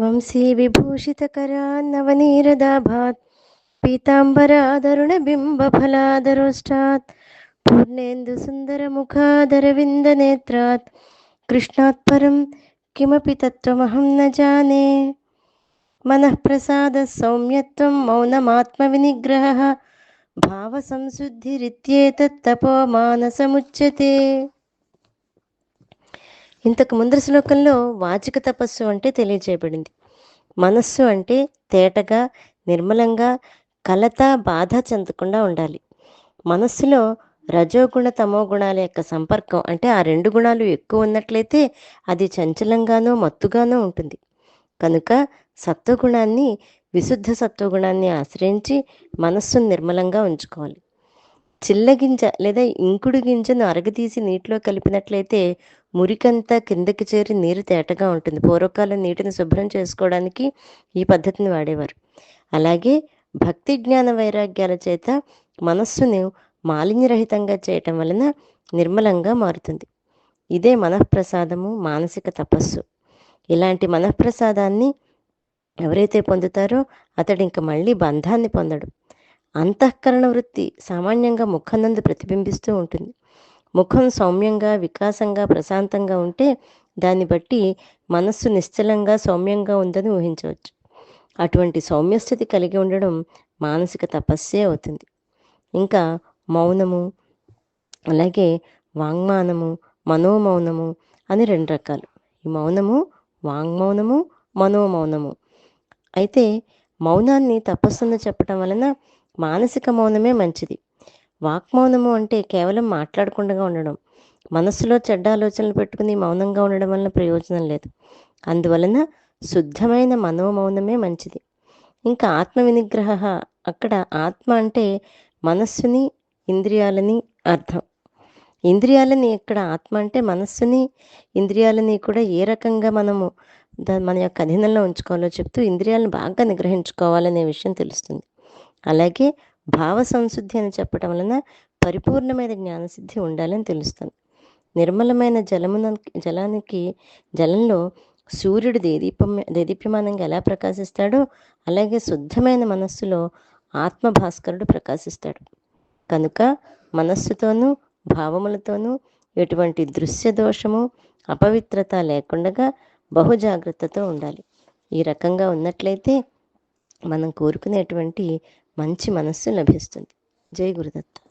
వంశీ విభూషితకరా నవనీరదాభాత్ పీతాంబరాదరుణబింబఫలాదరోష్టాత్ పూర్ణేందు సుందరముఖాదరవిందనేత్రాత్ కృష్ణాత్ పరం కిమపి తత్వమహం న జానే మనఃప్రసాద సౌమ్యత్వం మౌనమాత్మవినిగ్రహ భావసంశుద్ధిరిత్యేతత్తపో మానసముచ్యతే ఇంతకు ముందర శ్లోకంలో వాచిక తపస్సు అంటే తెలియజేయబడింది. మనస్సు అంటే తేటగా నిర్మలంగా కలత బాధ చెందకుండా ఉండాలి. మనస్సులో రజోగుణ తమో గుణాల యొక్క సంపర్కం అంటే ఆ రెండు గుణాలు ఎక్కువ ఉన్నట్లయితే అది చంచలంగానో మత్తుగానో ఉంటుంది. కనుక సత్వగుణాన్ని విశుద్ధ సత్వగుణాన్ని ఆశ్రయించి మనస్సును నిర్మలంగా ఉంచుకోవాలి. చిల్లగింజ లేదా ఇంకుడు గింజను అరగదీసి నీటిలో కలిపినట్లయితే మురికంతా కిందకి చేరి నీరు తేటగా ఉంటుంది. పూర్వకాలం నీటిని శుభ్రం చేసుకోవడానికి ఈ పద్ధతిని వాడేవారు. అలాగే భక్తి జ్ఞాన వైరాగ్యాల చేత మనస్సును మాలిన్యరహితంగా చేయటం వలన నిర్మలంగా మారుతుంది. ఇదే మనఃప్రసాదము మానసిక తపస్సు. ఇలాంటి మనఃప్రసాదాన్ని ఎవరైతే పొందుతారో అతడు ఇంక మళ్ళీ బంధాన్ని పొందడు. అంతఃకరణ వృత్తి సామాన్యంగా ముఖం ప్రతిబింబిస్తూ ఉంటుంది. ముఖం సౌమ్యంగా వికాసంగా ప్రశాంతంగా ఉంటే దాన్ని బట్టి మనస్సు నిశ్చలంగా సౌమ్యంగా ఉందని ఊహించవచ్చు. అటువంటి సౌమ్యస్థితి కలిగి ఉండడం మానసిక తపస్సే అవుతుంది. ఇంకా మౌనము అలాగే వాంగ్మానము మనోమౌనము అని రెండు రకాలు. ఈ మౌనము వాంగ్మౌనము మనోమౌనము. అయితే మౌనాన్ని తపస్సును చెప్పటం వలన మానసిక మౌనమే మంచిది. వాక్మౌనము అంటే కేవలం మాట్లాడకుండా ఉండడం. మనస్సులో చెడ్డ ఆలోచనలు పెట్టుకుని మౌనంగా ఉండడం వలన ప్రయోజనం లేదు. అందువలన శుద్ధమైన మనోమౌనమే మంచిది. ఇంకా ఆత్మ వినిగ్రహ అక్కడ ఆత్మ అంటే మనస్సుని ఇంద్రియాలని అర్థం. ఇంద్రియాలని ఇక్కడ ఆత్మ అంటే మనస్సుని ఇంద్రియాలని కూడా ఏ రకంగా మనము మన యొక్క అధీనంలో ఉంచుకోవాలో చెప్తూ ఇంద్రియాలను బాగా నిగ్రహించుకోవాలనే విషయం తెలుస్తుంది. అలాగే భావ సంశుద్ధి అని చెప్పడం వలన పరిపూర్ణమైన జ్ఞానసిద్ధి ఉండాలని తెలుస్తుంది. నిర్మలమైన జలమున జలానికి జలంలో సూర్యుడు దేదీపం దేదీప్యమానంగా ఎలా ప్రకాశిస్తాడో అలాగే శుద్ధమైన మనస్సులో ఆత్మ భాస్కరుడు ప్రకాశిస్తాడు. కనుక మనస్సుతోనూ భావములతోనూ ఎటువంటి దృశ్య దోషము అపవిత్రత లేకుండా బహు జాగ్రత్తతో ఉండాలి. ఈ రకంగా ఉన్నట్లయితే మనం కోరుకునేటువంటి మంచి మనస్సు లభిస్తుంది. జై గురుదత్త